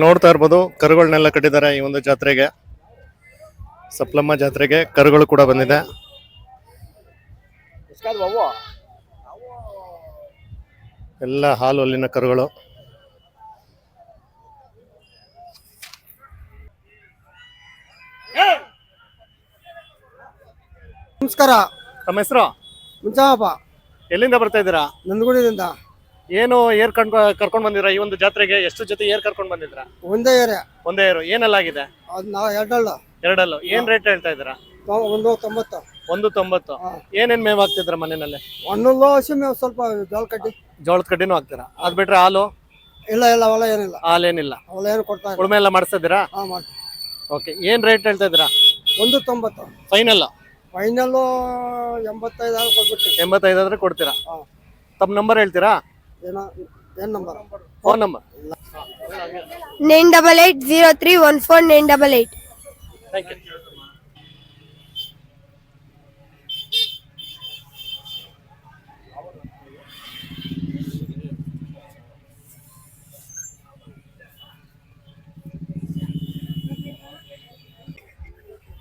ನೋಡ್ತಾ ಇರ್ಬೋದು ಕರುಗಳನ್ನೆಲ್ಲ ಕಟ್ಟಿದ್ದಾರೆ ಈ ಒಂದು ಜಾತ್ರೆಗೆ. ಸಪ್ಲಮ್ಮ ಜಾತ್ರೆಗೆ ಕರುಗಳು ಕೂಡ ಬಂದಿದೆ. ಎಲ್ಲ ಹಾಲು ಅಲ್ಲಿನ ಕರುಗಳು. ನಮಸ್ಕಾರ. ತಮ್ಮ ಹೆಸರು? ಮುಂಚಾಪ ಎಲ್ಲಿಂದ ಬರ್ತಾ ಇದ್ದೀರಾ? ನಂದಗುಡಿದಿಂದ ಏನು ಏರ್ ಕರ್ಕೊಂಡ್ ಕರ್ಕೊಂಡ್ ಬಂದಿದ್ರ? ಈ ಒಂದು ಜಾತ್ರೆಗೆ ಎಷ್ಟು ಜೊತೆ ಏರ್ ಕರ್ಕೊಂಡ್ ಬಂದಿದ್ರ? ಒಂದೇ ಏರಿಯಾ ಒಂದೇ ಏರು. ಏನೆಲ್ಲ ಆಗಿದೆ? ಅದು ನಾವು ಎರಡಲ್ಲ. ಎರಡಲ್ಲೂ. ಏನ್ ರೇಟ್ ಹೇಳ್ತಾ ಇದ್ದೀರಾ? ತೊ- ಒಂದು ತೊಂಬತ್ತು. ಒಂದು ತೊಂಬತ್ತು. ಏನೇನ್ ಮೇವ್ ಹಾಕ್ತಿದ್ರ ಮನೆಯಲ್ಲಿ? ಒಂದೊಂದು ಹಸಿ ಮೇವು ಸ್ವಲ್ಪ ಜೋಳ ಕಡ್ಡಿ. ಜೋಳದ ಕಡ್ಡಿನೂ ಹಾಕ್ತೀರಾ? ಅದ್ ಬಿಟ್ರೆ ಹಾಲು? ಇಲ್ಲ ಇಲ್ಲ ಹೊಲ ಏನಿಲ್ಲ. ಹಾಲೇನಿಲ್ಲ. ಏನಿಲ್ಲ ಏನು ಕೊಡ್ತಾ ಇಲ್ಲ. ಉಳುಮೆ ಎಲ್ಲ ಮಾಡಿಸ್ತಿದ್ದೀರಾ ಹಾಂ ಮಾಡಿ ಓಕೆ. ಏನ್ ರೇಟ್ ಹೇಳ್ತಾ ಇದ್ದೀರಾ? ಒಂದು ತೊಂಬತ್ತು. ಫೈನಲ್ ಫೈನಲ್ಲು ಎಂಬತ್ತೈದು ಎಂಬತ್ತೈದಾದ್ರೆ ಕೊಟ್ಬಿಟ್ಟು ಎಂಬತ್ತೈದು ಆದ್ರೆ ಕೊಡ್ತೀರಾ. ತಮ್ಮ ನಂಬರ್ ಹೇಳ್ತೀರಾ? Phone number nine double eight zero three one four nine double eight thank you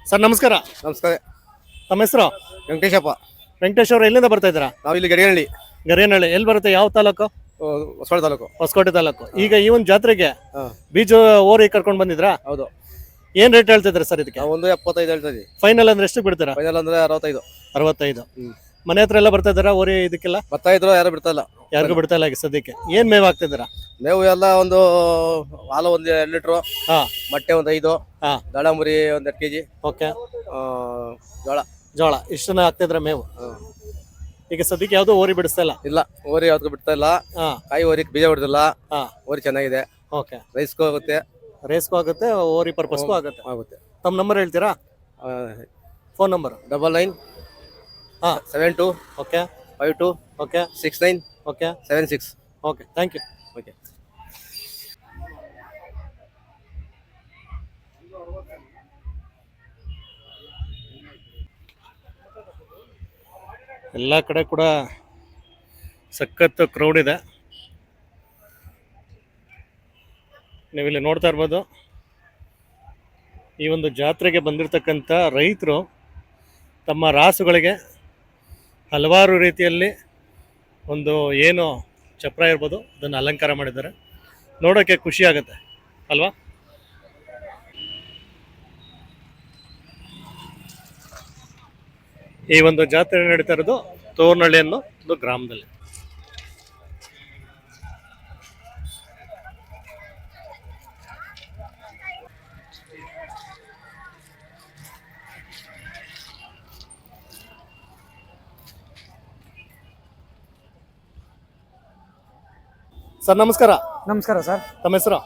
sir ನಮಸ್ಕಾರ. ನಮಸ್ಕಾರ. ತಮ್ಮ ಹೆಸರು? ವೆಂಕಟೇಶಪ್ಪ. ವೆಂಕಟೇಶ್ ಅವರು ಎಲ್ಲಿಂದ ಬರ್ತಾ ಇದ್ದೀರಾ? ನಾವು ಇಲ್ಲಿ ಗಡಿಗನಹಳ್ಳಿ. ಗರಿಯನಹಳ್ಳಿ ಎಲ್ಲಿ ಬರುತ್ತೆ? ಯಾವ ತಾಲೂಕು? ಹೊಸಕೋಟೆ ತಾಲೂಕು. ಹೊಸಕೋಟೆ ತಾಲೂಕು. ಈಗ ಈ ಒಂದು ಜಾತ್ರೆಗೆ ಹಾ. ಬೀಜ ಓರಿ ಕರ್ಕೊಂಡು ಬಂದಿದ್ರಾ? ಹೌದು. ಏನ್ ರೇಟ್ ಹೇಳ್ತಿದ್ರೆ ಸರ್ ಇದಕ್ಕೆ? ನಾವು ಒಂದು ಎಪ್ಪತ್ತೈದು ಹೇಳ್ತಾ ಫೈನಲ್ ಅಂದ್ರೆ ಎಷ್ಟು ಬಿಡ್ತೀರಾ? ಫೈನಲ್ ಅಂದ್ರೆ ಅರವತ್ತೈದು. ಅರವತ್ತೈದು. ಹ್ಮ್. ಮನೆ ಹತ್ರ ಎಲ್ಲ ಬರ್ತಾ ಇದಾರ ಓರಿ ಇದಕ್ಕೆಲ್ಲ? ಬರ್ತಾ ಇದ್ರು ಯಾರು ಬಿಡ್ತಾ ಇಲ್ಲ. ಯಾರಿಗೂ ಬಿಡ್ತಾ ಇಲ್ಲ ಈಗ ಸದ್ಯಕ್ಕೆ. ಏನ್ ಮೇವ್ ಹಾಕ್ತಿದ್ದೀರಾ? ಮೇವು ಎಲ್ಲ ಒಂದು ಹಾಲು ಒಂದು ಎರಡು ಲೀಟ್ರು ಹಾ. ಮೊಟ್ಟೆ ಒಂದು ಐದು ಹಾ. ದಾಳಂಬರಿ ಒಂದು ಎರಡು ಕೆಜಿ ಓಕೆ. ಜೋಳ. ಜೋಳ. ಇಷ್ಟನ್ನ ಹಾಕ್ತಿದ್ರ ಮೇವು? ಈಗ ಸದ್ಯಕ್ಕೆ ಯಾವ್ದು ಓರಿ ಬಿಡಿಸ್ತಾ ಇಲ್ಲ? ಇಲ್ಲ ಓರಿ ಯಾವ್ದು ಬಿಡ್ತಾ ಇಲ್ಲ. ಹಾ. ಕಾಯಿ ಓರಿ ಬೀಜ ಹೊಡೆದಿಲ್ಲ ಹಾ. ಓರಿ ಚೆನ್ನಾಗಿದೆ. ಓಕೆ. ರೈಸ್ಗೂ ಆಗುತ್ತೆ. ರೈಸ್ಗೂ ಆಗುತ್ತೆ ಓರಿ ಪರ್ಪಸ್ಗೂ ಆಗುತ್ತೆ. ಆಗುತ್ತೆ. ತಮ್ಮ ನಂಬರ್ ಹೇಳ್ತೀರಾ? Phone number? ಡಬಲ್ ನೈನ್ ಹಾ. Seven two okay. Five two okay. Six nine okay. Seven six. Okay thank you okay ಎಲ್ಲ ಕಡೆ ಕೂಡ ಸಖತ್ ಕ್ರೌಡ್ ಇದೆ. ನೀವಿಲ್ಲಿ ನೋಡ್ತಾ ಇರ್ಬೋದು. ಈ ಒಂದು ಜಾತ್ರೆಗೆ ಬಂದಿರತಕ್ಕಂಥ ರೈತರು ತಮ್ಮ ರಾಸುಗಳಿಗೆ ಹಲವಾರು ರೀತಿಯಲ್ಲಿ ಒಂದು ಏನು ಚಪ್ರ ಇರ್ಬೋದು, ಅದನ್ನು ಅಲಂಕಾರ ಮಾಡಿದ್ದಾರೆ. ನೋಡೋಕ್ಕೆ ಖುಷಿ ಆಗುತ್ತೆ, ಅಲ್ವಾ? ಈ ಒಂದು ಜಾತ್ರೆ ನಡೀತಾ ಇರೋದು ತೋರ್ನಹಳ್ಳಿ ಅನ್ನೋ ಒಂದು ಗ್ರಾಮದಲ್ಲಿ. ಸರ್ ನಮಸ್ಕಾರ. ನಮಸ್ಕಾರ ಸರ್. ತಮ್ಮ ಹೆಸರು?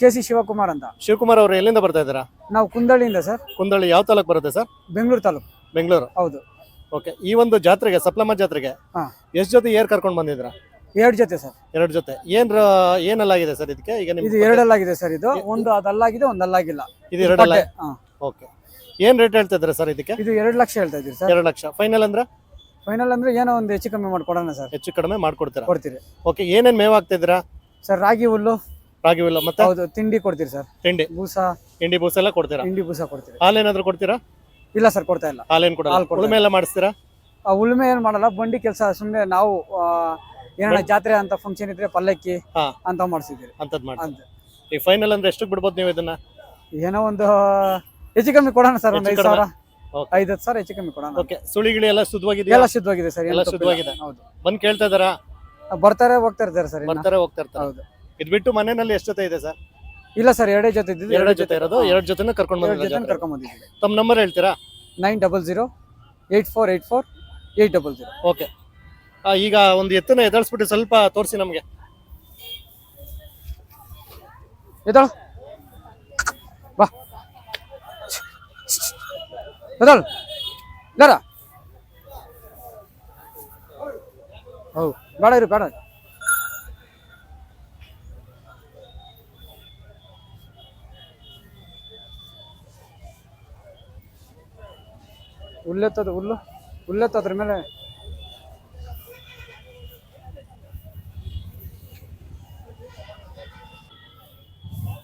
ಕೆ ಸಿ ಶಿವಕುಮಾರ್ ಅಂತ. ಶಿವಕುಮಾರ್ ಅವರು ಎಲ್ಲಿಂದ ಬರ್ತಾ ಇದ್ದೀರಾ? ನಾವು ಕುಂದಳ್ಳಿಯಿಂದ ಸರ್. ಕುಂದಳ್ಳಿ ಯಾವ ತಾಲೂಕು ಬರುತ್ತೆ ಸರ್? ಬೆಂಗಳೂರು ತಾಲೂಕು. ಬೆಂಗಳೂರು? ಹೌದು. ಓಕೆ ಈ ಒಂದು ಜಾತ್ರೆಗೆ ಸಪ್ಲಮ್ಮ ಜಾತ್ರೆಗೆ ಹಾ. ಎಷ್ಟು ಜೊತೆ ಏರ್ ಕರ್ಕೊಂಡು ಬಂದಿದ್ರ ಎರಡು ಜೊತೆ ಸರ್. ಎರಡು ಜೊತೆ. ಏನ್ ಏನಲ್ಲಾಗಿದೆ ಏನೆಲ್ಲ ಆಗಿದೆ ಸರ್ ಇದಕ್ಕೆ? ಈಗ ಇದು ನಿಮ್ಗೆ ಎರಡಲ್ಲಾಗಿದೆ ಸರ್ ಇದು. ಒಂದು ಅದಲ್ಲಾಗಿದೆ ಒಂದು ಅಲ್ಲಾಗಿಲ್ಲ. ಇದು ಎರಡಲ್ಲ? ಹಾ. ಓಕೆ ಏನ್ ರೇಟ್ ಹೇಳ್ತಾ ಇದ್ದೀರಾ ಸರ್ ಇದಕ್ಕೆ? ಇದು ಎರಡು ಲಕ್ಷ ಹೇಳ್ತಾ ಇದ್ದೀರಿ ಸರ್. ಎರಡು ಲಕ್ಷ. ಫೈನಲ್ ಅಂದ್ರೆ? ಫೈನಲ್ ಅಂದ್ರೆ ಏನೋ ಒಂದು ಹೆಚ್ಚು ಕಮ್ಮಿ ಮಾಡ್ಕೊಡೋಣ ಸರ್. ಹೆಚ್ಚು ಕಡಿಮೆ ಮಾಡ್ಕೊಡ್ತೀರಾ? ಕೊಡ್ತೀರಿ. ಓಕೆ ಏನೇನ್ ಮೇವ್ ಹಾಕ್ತಿದ್ದೀರಾ ಸರ್ ರಾಗಿ ಹುಲ್ಲು. ರಾಗಿ ಹುಲ್ಲು ಮತ್ತೆ? ಹೌದು ತಿಂಡಿ ಕೊಡ್ತೀರಿ ಸರ್. ತಿಂಡಿ. ಬೂಸ. ತಿಂಡಿ ಬೂಸ ಎಲ್ಲ ಕೊಡ್ತೀರಾ? ತಿಂಡಿ ಬೂಸ ಕೊಡ್ತೀರಿ. ಹಾಲೇನಾದ್ರೂ ಕೊಡ್ತೀರಾ? ಇಲ್ಲ ಸರ್ ಕೊಡ್ತಾ ಇಲ್ಲ. ಹಾಲೇನ್ ಕೊಡಲ್ಲ? ಹಾಲ್ ಕೊಡಲ್ಲ. ಉಳುಮೆ ಎಲ್ಲ ಮಾಡಿಸ್ತೀರಾ? ಆ ಉಳುಮೆ ಏನ್ ಮಾಡಲ್ಲ ಬಂಡಿ ಕೆಲಸ ಸುಮ್ನೆ ನಾವು ಆ, ಏನಾರ ಜಾತ್ರೆ ಅಂತ ಫಂಕ್ಷನ್ ಇದ್ರೆ ಪಲ್ಲಕ್ಕಿ ಹಾ. ಅಂತ ಮಾಡ್ಸಿದ್ದೀರಿ. ಅಂತದ್ ಮಾಡಿ ಅಂತ. ಈ ಫೈನಲ್ ಅಂದ್ರೆ ಎಷ್ಟು ಬಿಡ್ಬೋದು ನೀವು ಇದನ್ನ? ಏನೋ ಒಂದು ಹೆಚ್ಚು ಕಮ್ಮಿ ಕೊಡೋಣ ಸರ್ ಒಂದು ಹೆಚ್ಚು ಐದು ಸಾವಿರ. Okay. ಐದು ಹತ್ತು ಸಾವಿರ ಹೆಚ್ಚು ಕಮ್ಮಿ ಕೊಡೋಣ. ಓಕೆ. ಸುಳಿಗಿಳಿ ಎಲ್ಲ ಶುದ್ಧವಾಗಿದೆ? ಎಲ್ಲ ಶುದ್ಧವಾಗಿದೆ ಸರ್ ಎಲ್ಲ ಶುದ್ಧವಾಗಿದೆ. ಹೌದು. ಬಂದ್ ಕೇಳ್ತಾ ಇದಾರಾ ಬರ್ತಾರೆ ಹೋಗ್ತಾ ಇರ್ತಾರೆ ಸರ್ ಇನ್ನ. ಬರ್ತಾರೆ ಹೋಗ್ತಾ ಇರ್ತಾರೆ. ಹೌದು. ಇದ್ ಬಿಟ್ಟು ಮನೆಯಲ್ಲಿ ಎಷ್ಟು ಜೊತೆ ಇದೆ ಸರ್? ಇಲ್ಲ ಸರ್ ಎರಡೇ ಜೊತೆ ಇದ್ದಿದ್ದು ಎರಡೇ ಜೊತೆ ಇರೋದು ಎರಡು ಜೊತೆ ಕರ್ಕೊಂಡು ಎರಡು ಜೊತೆ ಕರ್ಕೊಂಡ್ ಬಂದಿದ್ದೀವಿ. ತಮ್ಮ ನಂಬರ್ ಹೇಳ್ತೀರಾ? Nine double zero eight four eight four eight double zero okay. ಈಗ ಒಂದು ಎತ್ತನ್ನ ಎದಾಳಿಸ್ಬಿಟ್ಟು ಸ್ವಲ್ಪ ತೋರಿಸಿ ನಮಗೆ. ಎದಳ ಬಾ. ಎದಳ ಇದಾರ ಹೌದು. ಬೇಡ ಇರು ಬೇಡ. ಹುಲ್ಲೆತ್ತದ ಹುಲ್ಲು ಹುಲ್ಲೆತ್ತದ್ರ ಮೇಲೆ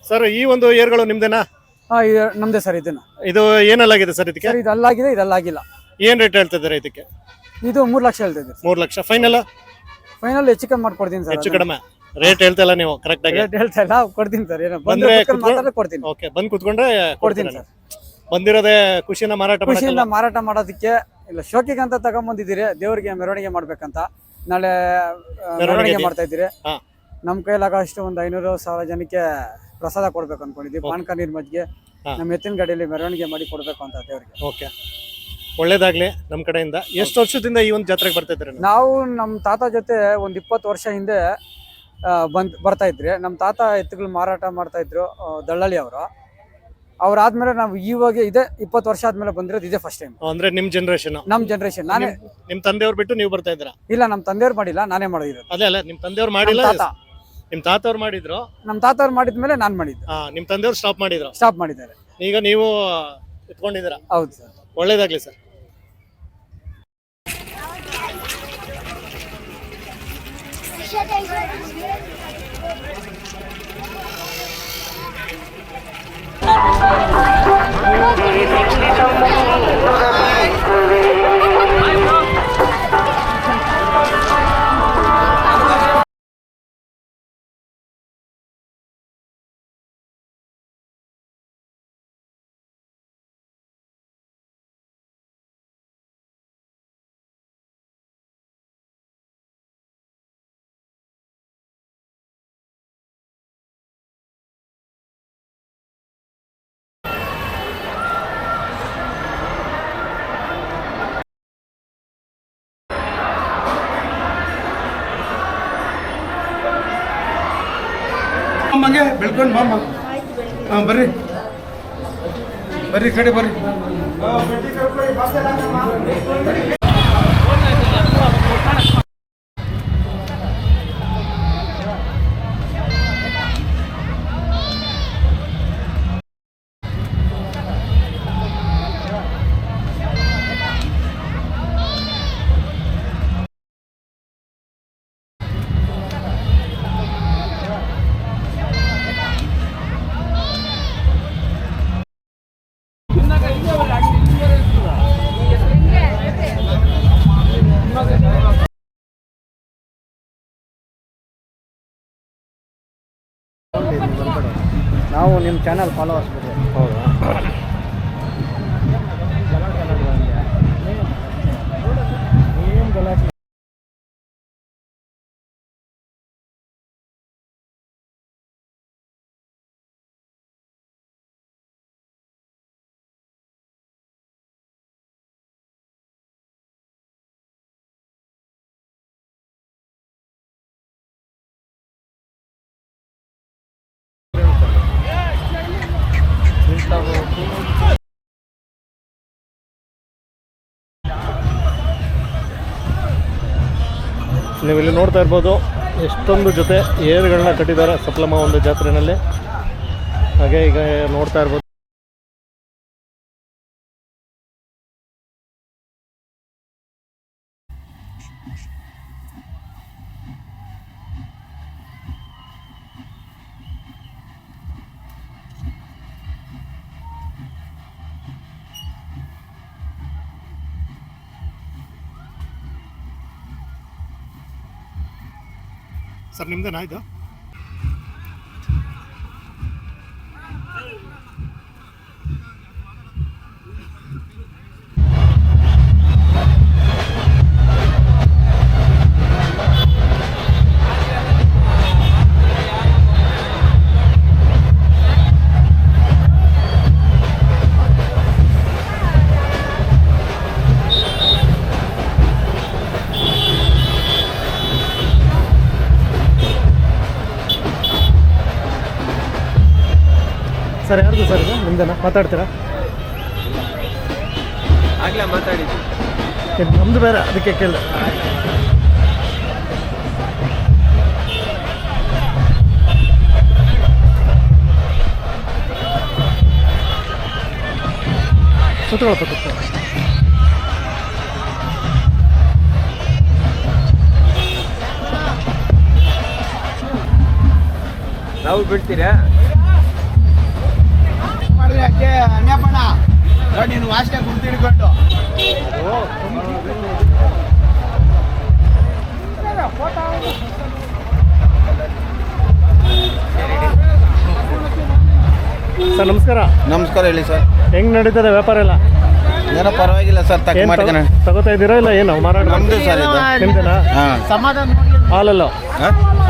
ಸರ್ ಈ ಒಂದು ಏರ್ಗಳು ನಿಮ್ದೇನಾ? ಹಾ ಇದು ನಮ್ದೇ ಸರ್ ಇದನ್ನ ಇದು ಏನಲ್ಲಾಗಿದೆ ಸರ್ ಇದಕ್ಕೆ? ಸರ್ ಇದು ಅಲ್ಲಾಗಿದೆ ಇದು ಅಲ್ಲಾಗಿಲ್ಲ ಏನ್ ರೇಟ್ ಹೇಳ್ತಿದ್ದಾರೆ ಇದಕ್ಕೆ? ಇದು ಮೂರ್ ಲಕ್ಷ ಹೇಳ್ತಾ ಇದ್ದೀವಿ ಮೂರ್ ಲಕ್ಷ. ಫೈನಲ್ ಫೈನಲ್ ಹೆಚ್ಚು ಕಮ್ಮಿ ಮಾಡ್ಕೊಡ್ತೀನಿ ಸರ್ ಹೆಚ್ಚು ಕಡಿಮೆ. ರೇಟ್ ಹೇಳ್ತಾ ಇಲ್ಲ ನೀವು ಕರೆಕ್ಟ್ ಆಗಿ. ರೇಟ್ ಹೇಳ್ತಾ ಇಲ್ಲ ಕೊಡ್ತೀನಿ ಸರ್ ಏನೋ ಬಂದ್ರೆ ಬಂದ್ರೆ ಕೊಡ್ತೀನಿ ಓಕೆ ಬಂದು ಕುತ್ಕೊಂಡ್ರೆ ಕೊಡ್ತೀನಿ ಕೊಡ್ತೀನಿ ಸರ್. ಬಂದಿರೋದೇ ಖುಷಿನ ಮಾರಾಟ ಖುಷಿಯಿಂದ ಮಾರಾಟ ಮಾಡೋದಕ್ಕೆ ಇಲ್ಲ ಶೋಕಿಗೆ ಅಂತ ತಗೊಂಬಂದಿದ್ದೀರಿ ದೇವರಿಗೆ ಮೆರವಣಿಗೆ ಮಾಡ್ಬೇಕಂತ. ನಾಳೆ ಮೆರವಣಿಗೆ ಮಾಡ್ತಾ ಇದ್ದೀರಿ. ನಮ್ಮ ಕೈಲಾಗ ಅಷ್ಟು ಒಂದು ಐನೂರು ಸಾವಿರ ಜನಕ್ಕೆ ಪ್ರಸಾದ ಕೊಡ್ಬೇಕು ಅನ್ಕೊಂಡಿದ್ವಿ ಪಾನಕ ನೀರ್ ಮಜ್ಜಿಗೆ. ಹಾ. ನಮ್ಮ ಎತ್ತಿನ ಗಾಡಿಯಲ್ಲಿ ಮೆರವಣಿಗೆ ಮಾಡಿ ಕೊಡ್ಬೇಕು ಅಂತ ದೇವರಿಗೆ. ಓಕೆ. ಒಳ್ಳೇದಾಗ್ಲಿ ನಮ್ಮ ಕಡೆಯಿಂದ. ಎಷ್ಟು ವರ್ಷದಿಂದ ಈ ಒಂದು ಜಾತ್ರೆಗೆ ಬರ್ತಾ ಇದ್ರಿ ನಾವು? ನಮ್ಮ ತಾತ ಜೊತೆ ಒಂದು ಇಪ್ಪತ್ತು ವರ್ಷ ಹಿಂದೆ ಬಂದ್ ಬರ್ತಾ ಇದ್ರಿ. ನಮ್ಮ ತಾತ ಎತ್ತುಗಳು ಮಾರಾಟ ಮಾಡ್ತಾ ಇದ್ರು ದಳ್ಳಾಳಿ ಅವರು. ಅವ್ರಾದ್ಮೇಲೆ ನಾವು ಇವಾಗ ಇದೆ ಇಪ್ಪತ್ತು ವರ್ಷ ಆದ್ಮೇಲೆ ಬಂದಿರೋದು ಇದೇ ಫಸ್ಟ್ ಟೈಮ್ ಅಂದ್ರೆ ನಿಮ್ ಜನರೇಷನ್ ನಮ್ ಜನರೇಷನ್ ನಾನೇ ನಿಮ್ ತಂದೆಯವ್ರು ಬಿಟ್ಟು ನೀವು ಬರ್ತಾ ಇದ್ದೀರಾ? ಇಲ್ಲ ನಮ್ ತಂದೆಯವ್ರು ಮಾಡಿಲ್ಲ ನಾನೇ ಮಾಡಿದ್ರು ಅದೇ ಅಲ್ಲ ನಿಮ್ ತಂದೆಯವ್ರು ಮಾಡಿಲ್ಲ? ನಮ್ಮ ತಾತ. ನಿಮ್ ತಾತವ್ರು ಮಾಡಿದ್ರು? ನಮ್ ತಾತವ್ರು ಮಾಡಿದ್ಮೇಲೆ ನಾನ್ ಮಾಡಿದ್ದೆ. ಆ, ನಿಮ್ ತಂದೆಯವ್ರು ಸ್ಟಾಪ್ ಮಾಡಿದ್ರು? ಸ್ಟಾಪ್ ಮಾಡಿದ್ದಾರೆ. ಈಗ ನೀವು ಇಟ್ಕೊಂಡಿದ್ದೀರಾ? ಹೌದು ಸರ್. ಒಳ್ಳೇದಾಗ್ಲಿ ಸರ್. Everybody! ಅಮ್ಮಗೆ ಬೆಳ್ಕೊಂಡು ಬಾಮ್ಮ ಹಾಂ ಬರ್ರಿ. ಬರ್ರಿ ಕಡೆ ಬರ್ರಿ. ನಾವು ನಿಮ್ಮ ಚಾನಲ್ ಫಾಲೋವರ್ಸ್ ನೀವು ಇಲ್ಲಿ ನೋಡ್ತಾ ಇರ್ಬೋದು, ಎಷ್ಟೊಂದು ಜೊತೆ ಏರುಗಳನ್ನ ಕಟ್ಟಿದ್ದಾರೆ ಸಪ್ಲಮ್ಮ ಒಂದು ಜಾತ್ರೆಯಲ್ಲಿ ಹಾಗೆ ಈಗ ನೋಡ್ತಾ ಇರ್ಬೋದು. ಸರ್ ನಿಮ್ದೇನಾ ಇದು? ಸರ್ ಯಾರ್ದು ಸರ್ ಇದು? ನಿಮ್ದೇನಾ? ಮಾತಾಡ್ತೀರಾ? ಆಗ್ಲೇ ಮಾತಾಡಿದ್ವಿ. ಇದು ನಮ್ದು ಬೇರೆ ಅದಕ್ಕೆ ಕೇಳಿದೆ. ಸುತ್ತಕೊಳ್ಬೇಕು ಕುತ್ಕೊಳ್ಳಿ ನಾವು ಬಿಡ್ತೀರಾ ನೀನು ವಾಸ್ಟೆ ಗುರ್ತು ಹಿಡ್ಕೊಂಡು ಸರ್ ನಮಸ್ಕಾರ. ನಮಸ್ಕಾರ ಹೇಳಿ ಸರ್. ಹೆಂಗ್ ನಡೀತದೆ ವ್ಯಾಪಾರ ಎಲ್ಲ? ಏನೋ ಪರವಾಗಿಲ್ಲ ಸರ್ ತಕ್ಕ ಏನ್ ಮಾಡ್ಕೊಂಡು ತಗೋ- ತಗೋತಾ ಇದ್ದೀರಾ ಇಲ್ಲ ಏನು? ಮಾರಾಟ ನಮ್ದು ಸರ್ ಇದು. ನಿಮ್ದೇನಾ? ಹಾಂ. ಹಾಲಲ್ಲ?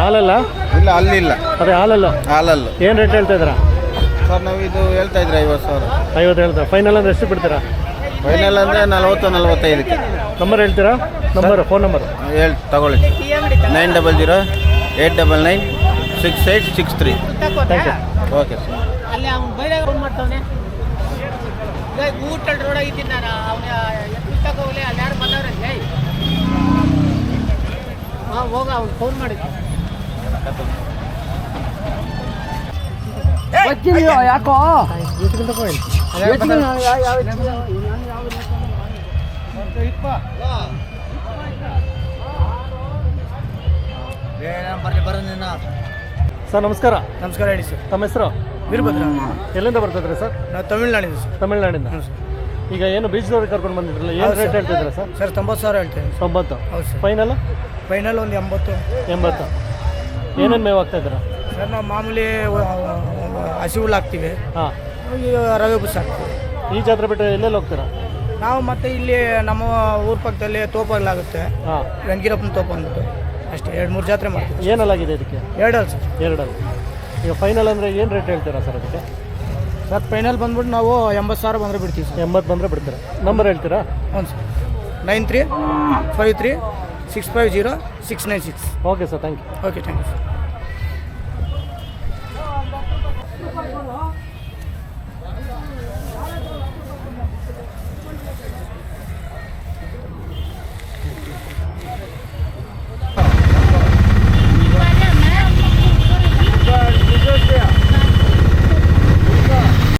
ಹಾಲಲ್ಲ? ಇಲ್ಲ ಅಲ್ಲಿಲ್ಲ ಅದೇ ಹಾಲಲ್ಲ? ಹಾಲಲ್ಲ. ಏನು ರೇಟ್ ಹೇಳ್ತಾ ಇದ್ದೀರಾ? ಸರ್ ನಾವು ಇದು ಹೇಳ್ತಾ ಇದ್ರೆ ಐವತ್ತು ಸಾವಿರ. ಐವತ್ತು ಹೇಳ್ತಾರೆ ಫೈನಲ್ ಅಂದ್ರೆ ಎಷ್ಟು ಬಿಡ್ತೀರಾ? ಫೈನಲ್ ಅಂದರೆ ನಲವತ್ತು ನಲವತ್ತೈದಕ್ಕೆ. ನಂಬರ್ ಹೇಳ್ತೀರಾ? ನಂಬರ್ ಫೋನ್ ನಂಬರ್ ಹೇಳಿ ತಗೊಳ್ಳಿ. Nine double zero eight double nine six eight six three thank you okay sir ಅಲ್ಲಿ ಅವ್ನು ಬೈದಾಗ ಫೋನ್ ಮಾಡ್ತಾವನೆ. ಊಟಲ್ ರೋಡ್ ಆಗಿದ್ದೀನಿ ನಾನು ಅವನ ಪುಸ್ತಕ ಹೋಗ್ಲಿ ಅಲ್ಲಿ ಯಾರು ಬಂದವ್ರೆ. ಲೇ ಹಾಂ ಹೋಗ ಅವ್ನು ಫೋನ್ ಮಾಡಿದ್ದೆ ಯಾಕೋ ಸರ್ ನಮಸ್ಕಾರ ನಮಸ್ಕಾರ ಹೇಳಿ ಸರ್ ತಮ್ಮ ಹೆಸರು ವೀರಭದ್ರ ಎಲ್ಲಿಂದ ಬರ್ತಿದ್ರೆ ಸರ್ ನಾವು ತಮಿಳ್ನಾಡಿಂದ ಸರ್ ತಮಿಳ್ನಾಡಿಂದ ಈಗ ಏನು ಬೀಚ್ದವ್ರಿಗೆ ಕರ್ಕೊಂಡು ಬಂದಿದ್ರಲ್ಲ ಏನು ರೇಟ್ ಹೇಳ್ತಿದ್ರೆ ಸರ್ ಸರ್ ತೊಂಬತ್ತು ಸಾವಿರ ಹೇಳ್ತೀನಿ ತೊಂಬತ್ತು ಹೌದು ಸರ್ ಫೈನಲ್ ಫೈನಲ್ ಒಂದು ಎಂಬತ್ತು ಎಂಬತ್ತು ಏನೇನು ಮೇವು ಹಾಕ್ತಾ ಇದ್ದೀರಾ ಸರ್ ನಾವು ಮಾಮೂಲಿ ಹಸಿ ಹುಲ್ಲು ಹಾಕ್ತೀವಿ ಹಾಂ. ಈ ರವೆ ಬುಸ್ ಹಾಕ್ತೀವಿ ಈ ಜಾತ್ರೆ ಬಿಟ್ಟರೆ ಎಲ್ಲೆಲ್ಲಿ ಹೋಗ್ತೀರಾ? ನಾವು ಮತ್ತೆ ಇಲ್ಲಿ ನಮ್ಮ ಊರ ಪಕ್ಕದಲ್ಲಿ ತೋಪಲ್ಲಾಗುತ್ತೆ ಹಾಂ. ವೆಂಕೀರಪ್ಪನ ತೋಪ ಅಂದ್ಬಿಟ್ಟು. ಅಷ್ಟೇ ಎರಡು ಮೂರು ಜಾತ್ರೆ ಮಾಡ್ತೀವಿ. ಏನಲ್ಲಾಗಿದೆ ಇದಕ್ಕೆ? ಎರಡಲ್ಲ ಸರ್. ಎರಡಲ್ಲ. ಈಗ ಫೈನಲ್ ಅಂದರೆ ಏನು ರೇಟ್ ಹೇಳ್ತೀರಾ ಸರ್ ಅದಕ್ಕೆ? ಸರ್ ಫೈನಲ್ ಬಂದ್ಬಿಟ್ಟು ನಾವು ಎಂಬತ್ತು ಸಾವಿರ ಬಂದರೆ ಬಿಡ್ತೀವಿ ಸರ್. ಎಂಬತ್ತು ಬಂದರೆ ಬಿಡ್ತೀರಾ? ನಂಬರ್ ಹೇಳ್ತೀರಾ? ಹ್ಞೂ sir. Nine three five three six five zero six nine six. Okay sir thank you okay thank you sir